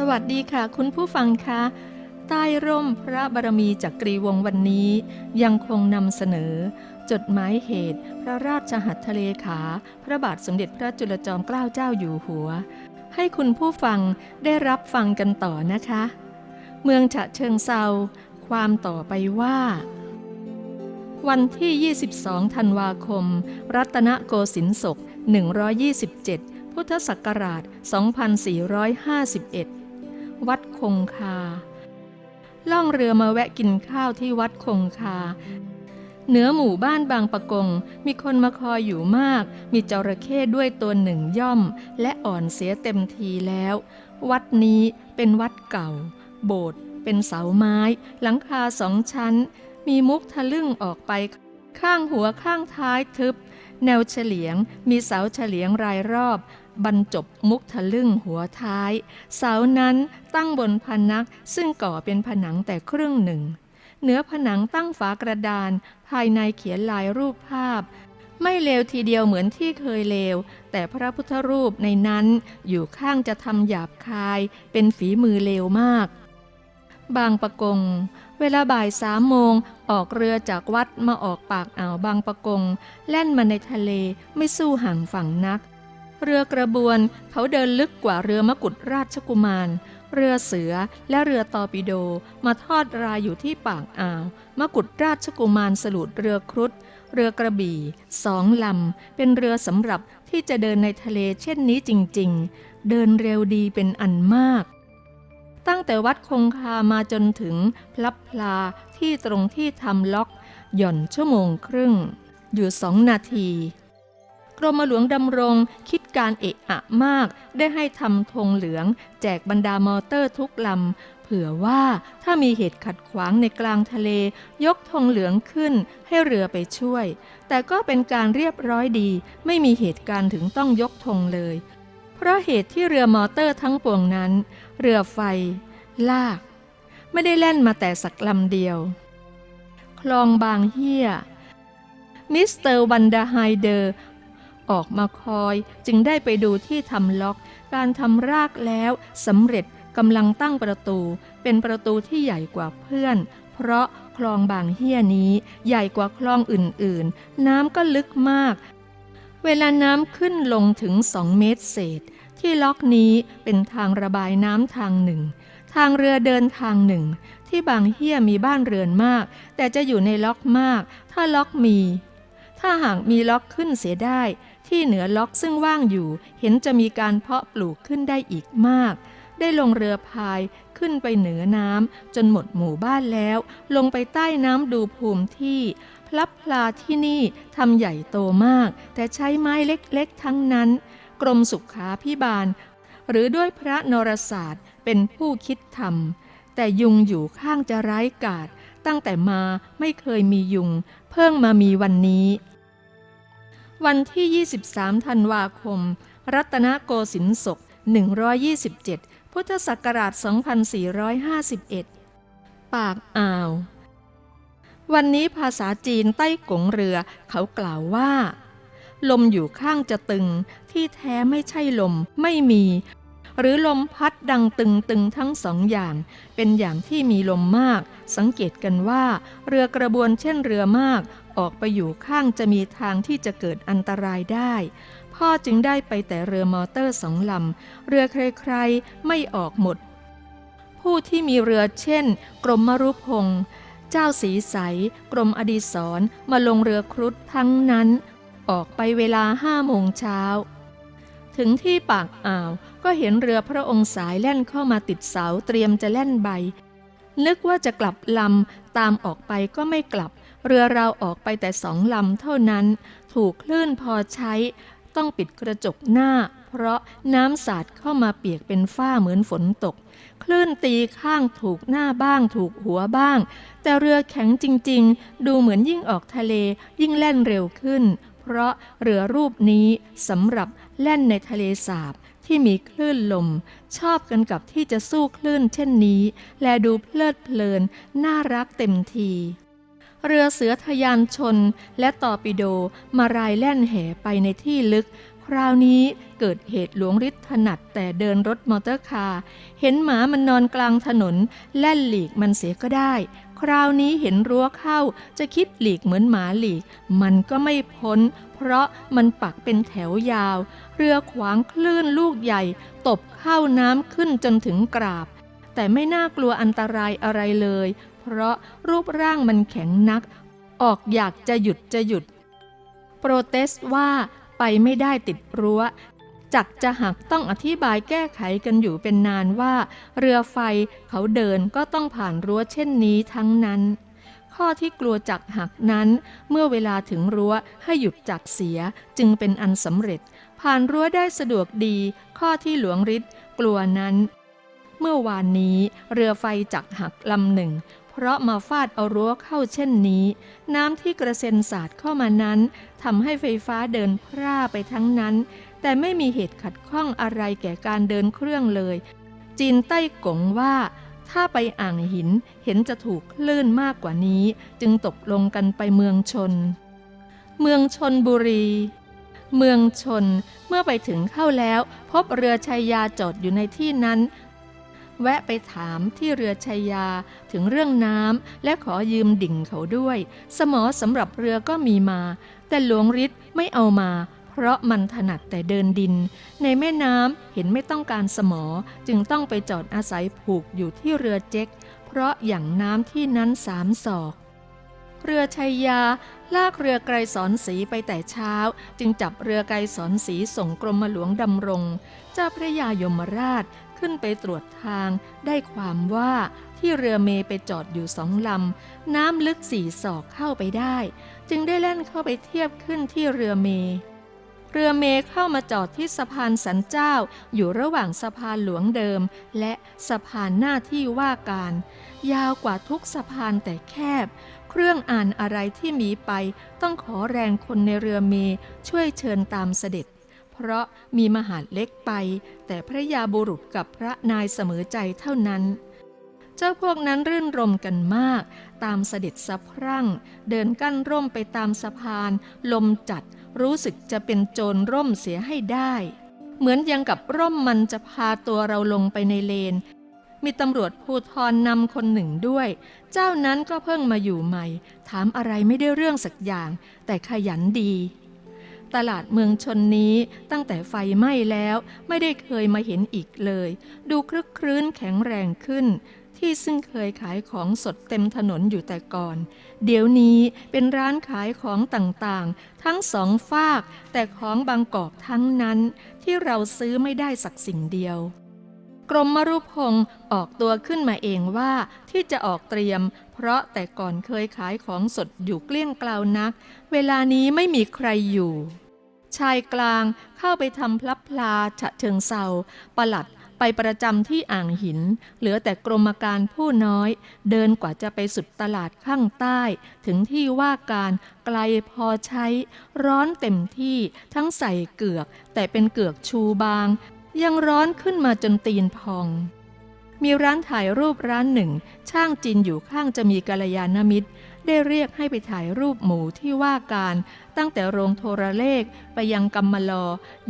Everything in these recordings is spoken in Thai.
สวัสดีค่ะ คุณผู้ฟังคะใต้ร่มพระบารมีจักรีวงวันนี้ ยังคงนำเสนอ จดหมายเหตุ พระราชหัตถเลขา พระบาทสมเด็จพระจุลจอมเกล้าเจ้าอยู่หัว ให้คุณผู้ฟังได้รับฟังกันต่อนะคะ เมืองฉะเชิงเซาความต่อไปว่า วันที่ 22 ธันวาคม รัตนโกสินทร์ศก 127 พุทธศักราช 2451 วัดคงคา ล่องเรือมาแวะกินข้าวที่วัดคงคา เหนือหมู่บ้านบางปะกง มีคนมาคอยอยู่มาก มีจระเข้ด้วยตัวหนึ่งย่อม และอ่อนเสียเต็มทีแล้ว วัดนี้เป็นวัดเก่า โบสถ์เป็นเสาไม้ หลังคาสองชั้น มีมุกทะลึ่งออกไป ข้างหัวข้างท้ายทึบ แนวเฉลียง มีเสาเฉลียงรายรอบ บรรจบมุกทะลึ่งหัวท้าย เสานั้นตั้งบนพนักซึ่งก่อเป็นผนังแต่ครึ่งหนึ่ง เหนือผนังตั้งฝากระดาน ภายในเขียนลายรูปภาพ ไม่เลวทีเดียวเหมือนที่เคยเลว แต่พระพุทธรูปในนั้นอยู่ข้างจะทำหยาบคายเป็นฝีมือเลวมาก บางปะกงเวลาบ่ายสามโมงออกเรือจากวัดมาออกปากอ่าวบางปะกง แล่นมาในทะเลไม่สู้ห่างฝั่งนัก เรือกระบวนเขาเดินลึกกว่าเรือมกุฎราชกุมาร เรือเสือและเรือตอปิโดมาทอดรายอยู่ที่ปากอ่าว มกุฎราชกุมารสลุดเรือครุฑเรือกระบี่สองลำ เป็นเรือสำหรับที่จะเดินในทะเลเช่นนี้จริง ๆ เดินเร็วดีเป็นอันมาก ตั้งแต่วัดคงคามาจนถึงพลับพลาที่ตรงที่ทำล็อก หย่อนชั่วโมงครึ่ง อยู่สองนาที กรมหลวงดำรงคิดการเอะอะมาก ได้ให้ทำธงเหลือง แจกบรรดามอเตอร์ทุกลำ เผื่อว่าถ้ามีเหตุขัดขวางในกลางทะเล ยกธงเหลืองขึ้นให้เรือไปช่วย แต่ก็เป็นการเรียบร้อยดี ไม่มีเหตุการณ์ถึงต้องยกธงเลย เพราะเหตุที่เรือมอเตอร์ทั้งปวงนั้น เรือไฟ ลาก ไม่ได้แล่นมาแต่สักลำเดียว คลองบางเฮียมิสเตอร์วันดาไฮเดอร์ ออกมาคอย จึงได้ไปดูที่ทำล็อก การทำรากแล้วสำเร็จกำลังตั้งประตู เป็นประตูที่ใหญ่กว่าเพื่อน เพราะคลองบางเฮียนี้ใหญ่กว่าคลองอื่นๆ น้ำก็ลึกมาก เวลาน้ำขึ้นลงถึงสองเมตรเศษ ที่ล็อกนี้เป็นทางระบายน้ำทางหนึ่ง ทางเรือเดินทางหนึ่ง ที่บางเฮียมีบ้านเรือนมาก แต่จะอยู่ในล็อกมาก ถ้าล็อกมี ถ้าหากมีล็อกขึ้นเสียได้ ที่เหนือล็อกซึ่งว่างอยู่ เห็นจะมีการเพาะปลูกขึ้นได้อีกมาก ได้ลงเรือพายขึ้นไปเหนือน้ำจนหมดหมู่บ้านแล้ว ลงไปใต้น้ำดูภูมิที่ พลับพลาที่นี่ทำใหญ่โตมาก แต่ใช้ไม้เล็กๆทั้งนั้น กรมสุขาพิบาล หรือด้วยพระนรศาสตร์เป็นผู้คิดทำแต่ยุงอยู่ข้างจะร้ายกาจตั้งแต่มาไม่เคยมียุง เพิ่งมามีวันนี้ วันที่ 23 ธันวาคม รัตนโกสินทร์ศก 127 พุทธศักราช 2451 ปากอ่าว วันนี้ภาษาจีนใต้กงเรือเขากล่าวว่า ลมอยู่ข้างจะตึงที่แท้ไม่ใช่ลมไม่มี หรือลมพัดดังตึงตึงทั้งสองอย่าง เป็นอย่างที่มีลมมาก สังเกตกันว่า เรือกระบวนเช่นเรือมาก ออกไปอยู่ข้างจะมีทางที่จะเกิดอันตรายได้ พ่อจึงได้ไปแต่เรือมอเตอร์สองลำ เรือใครๆไม่ออกหมด ผู้ที่มีเรือเช่น กรมมรุพงษ์เจ้าสีใส กรมอดีศรมาลงเรือครุฑทั้งนั้น ออกไปเวลาห้าโมงเช้า ถึงที่ปากอ่าวก็เห็นเรือพระองค์สายแล่นเข้ามาติดเสาเตรียมจะแล่นใบ นึกว่าจะกลับลำตามออกไปก็ไม่กลับ เรือเราออกไปแต่สองลำเท่านั้น ถูกคลื่นพอใช้ ต้องปิดกระจกหน้า เพราะน้ำสาดเข้ามาเปียกเป็นฝ้าเหมือนฝนตก คลื่นตีข้างถูกหน้าบ้าง ถูกหัวบ้าง แต่เรือแข็งจริง ๆ ดูเหมือนยิ่งออกทะเล ยิ่งแล่นเร็วขึ้น เพราะเรือรูปนี้สำหรับแล่นในทะเลสาบที่มีคลื่นลม ชอบกันกับที่จะสู้คลื่นเช่นนี้ และดูเพลิดเพลิน น่ารักเต็มที เรือเสือทะยานชนและตอปิโดมารายแล่นแห่ไปในที่ลึก คราวนี้เกิดเหตุหลวงฤทธิ์ถนัดแต่เดินรถมอเตอร์คาร์เห็นหมามันนอนกลางถนน แล่นหลีกมันเสียก็ได้ คราวนี้เห็นรั้วเข้าจะคิดหลีกเหมือนหมาหลีก มันก็ไม่พ้น เพราะมันปักเป็นแถวยาว เรือขวางคลื่นลูกใหญ่ ตบเข้าน้ำขึ้นจนถึงกราบแต่ไม่น่ากลัวอันตรายอะไรเลย เพราะรูปร่างมันแข็งนัก ออกอยากจะหยุดจะหยุด โปรเตสว่าไปไม่ได้ติดรั้ว จักจะหักต้องอธิบายแก้ไขกันอยู่เป็นนานว่า เรือไฟเขาเดินก็ต้องผ่านรั้วเช่นนี้ทั้งนั้น ข้อที่กลัวจักหักนั้น เมื่อเวลาถึงรั้วให้หยุดจักเสียจึงเป็นอันสำเร็จ ผ่านรั้วได้สะดวกดี ข้อที่หลวงฤทธิ์กลัวนั้นเมื่อวานนี้เรือไฟจักหักลำหนึ่ง เพราะมาฟาดเอารั้วเข้าเช่นนี้ น้ำที่กระเซ็นสาดเข้ามานั้นทำให้ไฟฟ้าเดินพร่าไปทั้งนั้น แต่ไม่มีเหตุขัดข้องอะไรแก่การเดินเครื่องเลย จีนใต้กงว่า ถ้าไปอ่างหินเห็นจะถูกคลื่นมากกว่านี้ จึงตกลงกันไปเมืองชน เมืองชนบุรี เมืองชนเมื่อไปถึงเข้าแล้ว พบเรือชัยยาจอดอยู่ในที่นั้น แวะไปถามที่เรือชัยยาถึงเรื่องน้ำและขอยืมดิ่งเขาด้วย สมอสำหรับเรือก็มีมา แต่หลวงฤทธิ์ไม่เอามา เพราะมันถนัดแต่เดินดิน ในแม่น้ำเห็นไม่ต้องการสมอจึงต้องไปจอดอาศัยผูกอยู่ที่เรือเจ๊กเพราะอย่างน้ำที่นั้นสามศอก เรือชัยยา ลากเรือไกรสอนสีไปแต่เช้า จึงจับเรือไกรสอนสีส่งกรมหลวงดำรงเจ้าพระยายมราชขึ้นไปตรวจทาง ได้ความว่าที่เรือเมไปจอดอยู่สองลำ น้ำลึกสี่ศอกเข้าไปได้ จึงได้แล่นเข้าไปเทียบขึ้นที่เรือเม เรือเมเข้ามาจอดที่สะพานสันเจ้า อยู่ระหว่างสะพานหลวงเดิม และสะพานหน้าที่ว่าการ ยาวกว่าทุกสะพานแต่แคบ รื่องอ่านอะไรที่มีไป ต้องขอแรงคนในเรือเมช่วยเชิญตามเสด็จ เพราะมีมหาดเล็กไป แต่พระยาบุรุษกับพระนายเสมอใจเท่านั้น เจ้าพวกนั้นรื่นรมกันมาก ตามเสด็จสะพรั่ง เดินกั้นร่มไปตามสะพาน ลมจัดรู้สึกจะเป็นโจรร่มเสียให้ได้ เหมือนยังกับร่มมันจะพาตัวเราลงไปในเลน มีตำรวจภูทรนำคนหนึ่งด้วย เจ้านั้นก็เพิ่งมาอยู่ใหม่ ถามอะไรไม่ได้เรื่องสักอย่าง แต่ขยันดี ตลาดเมืองชนนี้ตั้งแต่ไฟไหม้แล้วไม่ได้เคยมาเห็นอีกเลย ดูคลึกครื้นแข็งแรงขึ้น ที่ซึ่งเคยขายของสดเต็มถนนอยู่แต่ก่อน เดี๋ยวนี้เป็นร้านขายของต่างๆ ทั้งสองฝาก แต่ของบางกอกทั้งนั้นที่เราซื้อไม่ได้สักสิ่งเดียว กรมมรุพงศ์ออกตัวขึ้นมาเองว่าที่จะออกเตรียม เพราะแต่ก่อนเคยขายของสดอยู่เกลี้ยงกล่าวนัก เวลานี้ไม่มีใครอยู่ ชายกลางเข้าไปทำพลับพลาฉะเชิงเซาประหลัดไปประจำที่อ่างหิน เหลือแต่กรมการผู้น้อย เดินกว่าจะไปสุดตลาดข้างใต้ ถึงที่ว่าการไกลพอใช้ ร้อนเต็มที่ทั้งใส่เกือก แต่เป็นเกือกชูบาง ยังร้อนขึ้นมาจนตีนพอง มีร้านถ่ายรูปร้านหนึ่ง ช่างจินอยู่ข้างจะมีกัลยาณมิตร ได้เรียกให้ไปถ่ายรูปหมูที่ว่าการตั้งแต่โรงโทรเลขไปยังกำมะลอ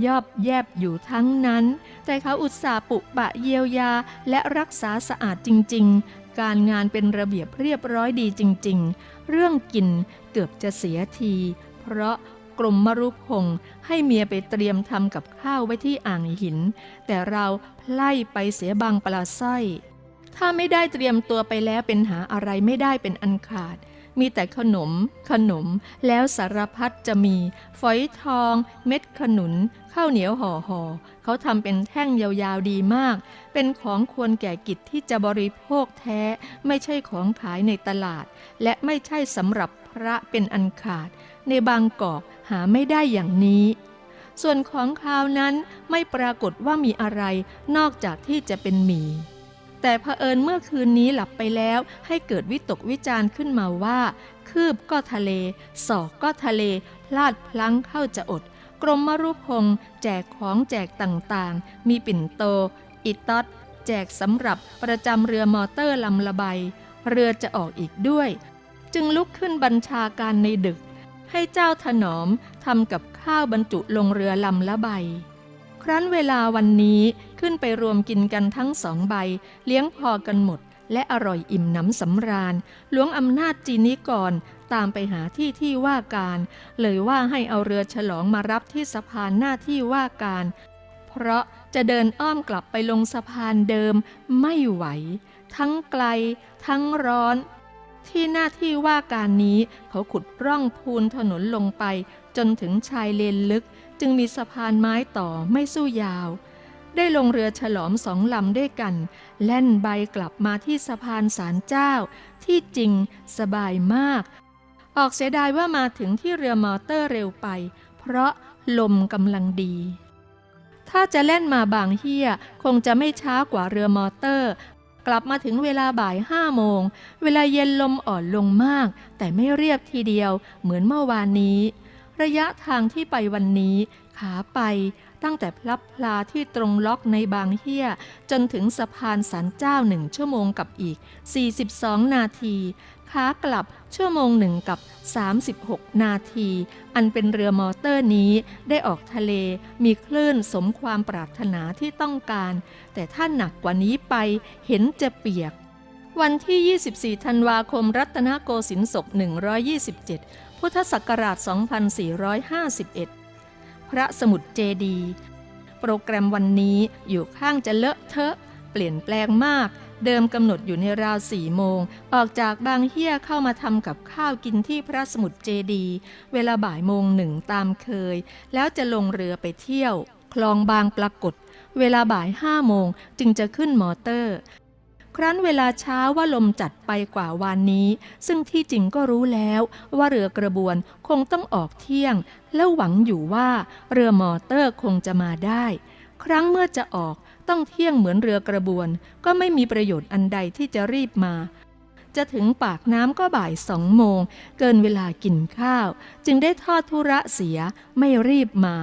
ยอบแยบอยู่ทั้งนั้น แต่เขาอุตส่าห์ปุบะเยียวยาและรักษาสะอาดจริง ๆ การงานเป็นระเบียบเรียบร้อยดีจริง ๆ เรื่องกินเกือบจะเสียที เพราะ กรมมรุพงศ์ให้เมียไปเตรียมทำกับข้าวไว้ที่อ่างหิน แต่เราไล่ไปเสียบางปลาสร้อยถ้าไม่ได้เตรียมตัวไปแล้วเป็นหาอะไรไม่ได้เป็นอันขาด มีแต่ขนม ขนม แล้วสารพัดจะมี ฝอยทอง เม็ดขนุน ข้าวเหนียวห่อห่อเขาทำเป็นแท่งยาวๆดีมาก เป็นของควรแก่กิจที่จะบริโภคแท้ ไม่ใช่ของขายในตลาด และไม่ใช่สำหรับพระเป็นอันขาด ในบางกอก หาไม่ได้อย่างนี้ ส่วนของคาวนั้นไม่ปรากฏว่ามีอะไรนอกจากที่จะเป็นหมี แต่เผอิญเมื่อคืนนี้หลับไปแล้วให้เกิดวิตกวิจารณ์ขึ้นมาว่า คืบก็ทะเล ศอกก็ทะเล พลาดพลั้งเข้าจะอด กรมมรุพงศ์แจกของแจกต่างๆ มีปิ่นโต อิตอดแจกสำหรับประจำเรือมอเตอร์ลำละใบ เรือจะออกอีกด้วย จึงลุกขึ้นบัญชาการในดึก ให้เจ้าถนอมทำกับข้าวบรรจุลงเรือลำละใบ ครั้นเวลาวันนี้ขึ้นไปรวมกินกันทั้งสองใบ เลี้ยงพอกันหมด และอร่อยอิ่มหนำสำราญ หลวงอำนาจจีนิกรตามไปหาที่ที่ว่าการ เลยว่าให้เอาเรือฉลองมารับที่สะพานหน้าที่ว่าการ เพราะจะเดินอ้อมกลับไปลงสะพานเดิมไม่ไหว ทั้งไกล ทั้งร้อน ที่หน้าที่ว่าการนี้เขาขุดร่องพูนถนนลงไป จนถึงชายเลนลึก จึงมีสะพานไม้ต่อไม่สู้ยาว ได้ลงเรือฉลอมสองลำด้วยกัน แล่นใบกลับมาที่สะพานสารเจ้า ที่จริงสบายมาก ออกเสียดายว่ามาถึงที่เรือมอเตอร์เร็วไป เพราะลมกำลังดีถ้าจะเล่นมาบางเฮียคงจะไม่ช้ากว่าเรือมอเตอร์ กลับมาถึงเวลาบ่ายห้าโมง เวลาเย็นลมอ่อนลงมาก แต่ไม่เรียบทีเดียวเหมือนเมื่อวานนี้ ระยะทางที่ไปวันนี้ขาไปตั้งแต่พลับพลาที่ตรงล็อกในบางเฮียจนถึงสะพานสันเจ้าหนึ่งชั่วโมงกับอีก 42 นาที ขากลับชั่วโมงหนึ่งกับ 36 นาที อันเป็นเรือมอเตอร์นี้ได้ออกทะเลมีคลื่นสมความปรารถนาที่ต้องการ แต่ถ้าหนักกว่านี้ไปเห็นจะเปียก วันที่ 24 ธันวาคมรัตนโกสินทร์ศก 127 พุทธศักราช 2451 พระสมุดเจดี โปรแกรมวันนี้อยู่ข้างจะเลอะเทอะ เปลี่ยนแปลงมาก เดิมกำหนดอยู่ในราวสี่โมง ออกจากบางเฮียเข้ามาทำกับข้าวกินที่พระสมุดเจดี เวลาบ่ายโมงหนึ่งตามเคย แล้วจะลงเรือไปเที่ยว คลองบางปรากฏ เวลาบ่ายห้าโมงจึงจะขึ้นมอเตอร์ ครั้นเวลาเช้าว่าลมจัดไปกว่าวันนี้ ซึ่งที่จริงก็รู้แล้วว่าเรือกระบวนคงต้องออกเที่ยง แล้วหวังอยู่ว่าเรือมอเตอร์คงจะมาได้ ครั้งเมื่อจะออก ต้องเที่ยงเหมือนเรือกระบวน ก็ไม่มีประโยชน์อันใดที่จะรีบมา จะถึงปากน้ำก็บ่ายสองโมง เกินเวลากินข้าว จึงได้ทอดธุระเสียไม่รีบมา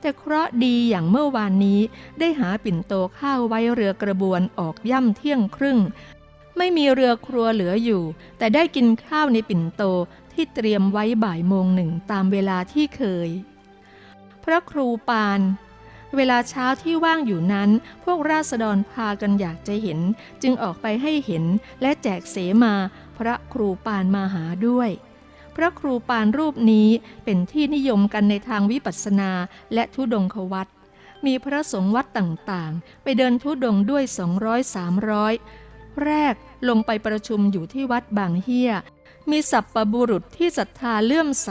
แต่เคราะห์ดีอย่างเมื่อวานนี้ได้หาปิ่นโตข้าวไว้เรือกระบวนออกย่ำเที่ยงครึ่ง ไม่มีเรือครัวเหลืออยู่ แต่ได้กินข้าวในปิ่นโตที่เตรียมไว้บ่ายโมงหนึ่งตามเวลาที่เคย พระครูปาน เวลาเช้าที่ว่างอยู่นั้น พวกราษฎรพากันอยากจะเห็น จึงออกไปให้เห็นและแจกเสมาพระครูปานมาหาด้วย พระครูปานรูปนี้เป็นที่นิยมกันในทางวิปัสสนาและทุดงควัตมีพระสงฆ์วัดต่างๆ ไปเดินทุดงด้วย 200-300 แรกลงไปประชุมอยู่ที่วัดบางเฮียมีสัปปบุรุษที่ศรัทธาเลื่อมใส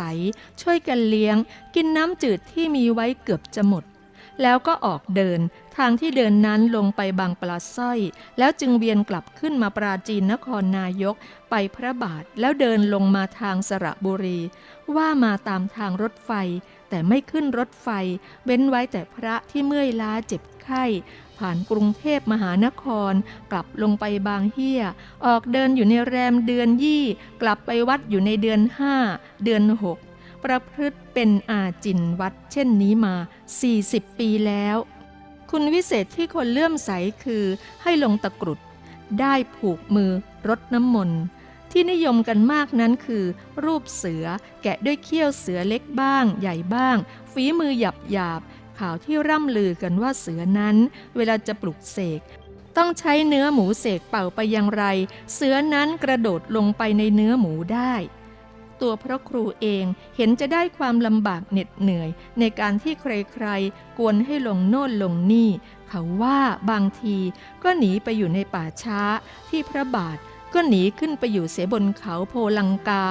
ช่วยกันเลี้ยง กินน้ำจืดที่มีไว้เกือบจะหมด แล้วก็ออกเดิน ทางที่เดินนั้นลงไปบางปลาสร้อย แล้วจึงเวียนกลับขึ้นมาปราจีนนครนายก ไปพระบาทแล้วเดินลงมาทางสระบุรี ว่ามาตามทางรถไฟ แต่ไม่ขึ้นรถไฟ เว้นไว้แต่พระที่เมื่อยล้าเจ็บไข้ผ่านกรุงเทพมหานคร กลับลงไปบางเฮียออกเดินอยู่ในแรมเดือนยี่ กลับไปวัดอยู่ในเดือนห้าเดือนหก ประพฤติเป็นอาจินวัดเช่นนี้มา 40 ปีแล้ว คุณวิเศษที่คนเลื่อมใสคือให้ลงตะกรุด ได้ผูกมือรดน้ำมนต์ที่นิยมกันมากนั้นคือ รูปเสือแกะด้วยเขี้ยวเสือเล็กบ้าง ใหญ่บ้าง ฝีมือหยับหยาบข่าวที่ร่ำลือกันว่าเสือนั้น เวลาจะปลุกเสกต้องใช้เนื้อหมูเสกเป่าไปอย่างไร เสือนั้นกระโดดลงไปในเนื้อหมูได้ ตัวพระครูเองเห็นจะได้ความลำบากเหน็ดเหนื่อย ในการที่ใครๆ กวนให้ลงโน่นลงนี่ เขาว่าบางทีก็หนีไปอยู่ในป่าช้าที่พระบาท ก็หนีขึ้นไปอยู่เสบนเขาโพลังกา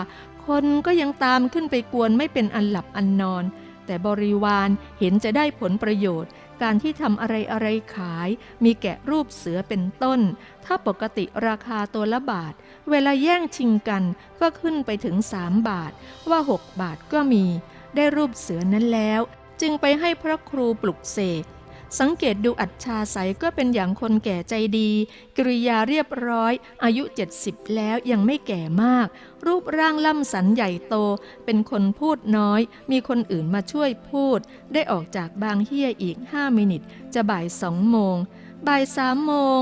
คนก็ยังตามขึ้นไปกวนไม่เป็นอันหลับอันนอน แต่บริวารเห็นจะได้ผลประโยชน์ การที่ทำอะไรอะไรขาย มีแกะรูปเสือเป็นต้น ถ้าปกติราคาตัวละบาท เวลาแย่งชิงกันก็ขึ้นไปถึง 3 บาท ว่า 6 บาทก็มี ได้รูปเสือนั้นแล้ว จึงไปให้พระครูปลุกเสก สังเกตดูอัจฉาใสก็เป็นอย่างคนแก่ใจดีกริยาเรียบร้อย อายุ 70 แล้วยังไม่แก่มาก รูปร่างล่ำสันใหญ่โต เป็นคนพูดน้อย มีคนอื่นมาช่วยพูด ได้ออกจากบางเฮียอีก 5 มินิทจะบ่ายสองโมง บ่ายสามโมง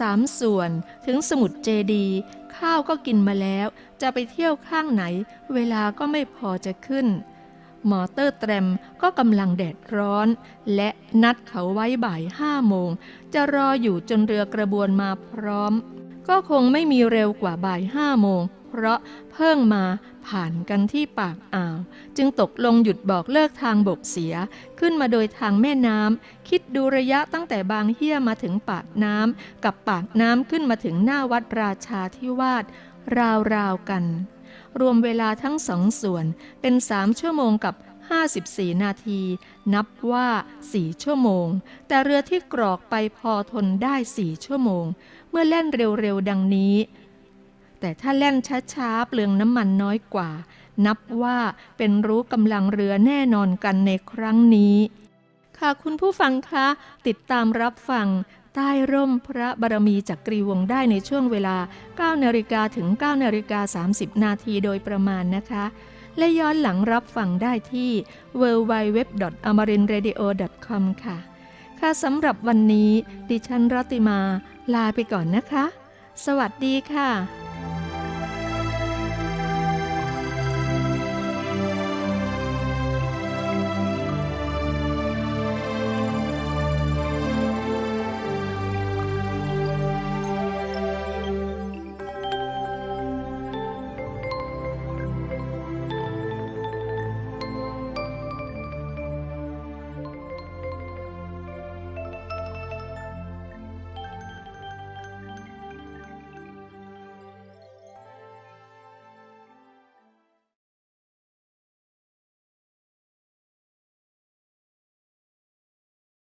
สามส่วนถึงสมุดเจดี ข้าวก็กินมาแล้ว จะไปเที่ยวข้างไหน เวลาก็ไม่พอจะขึ้น มอเตอร์แตรมก็กำลังแดดร้อน และนัดเขาไว้บ่ายห้าโมง จะรออยู่จนเรือกระบวนมาพร้อม ก็คงไม่มีเร็วกว่าบ่ายห้าโมง เพราะเพิ่งมาผ่านกันที่ปากอ่าว จึงตกลงหยุดบอกเลิกทางบกเสีย ขึ้นมาโดยทางแม่น้ำคิดดูระยะตั้งแต่บางเฮียมาถึงปากน้ำกับปากน้ำขึ้นมาถึงหน้าวัดราชาธิวาสราวๆกัน รวมเวลาทั้งสองส่วนเป็น 3 ชั่วโมงกับ 54 นาที นับว่า 4 ชั่วโมง แต่เรือที่กรอกไปพอทนได้ 4 ชั่วโมง เมื่อแล่นเร็วๆ ดังนี้ แต่ถ้าแล่นช้าๆ เปลืองน้ำมันน้อยกว่า นับว่าเป็นรู้กำลังเรือแน่นอนกันในครั้งนี้ค่ะคุณผู้ฟังคะ ติดตามรับฟัง ใต้ร่มพระบารมีจักรีวงได้ในช่วงเวลา 9 นาฬิกาถึง 9 นาฬิกา 30 นาทีโดยประมาณนะคะ และย้อนหลังรับฟังได้ที่ www.amarinradio.com ค่ะ ค่ะสำหรับวันนี้ดิฉันรัติมาลาไปก่อนนะคะ สวัสดีค่ะ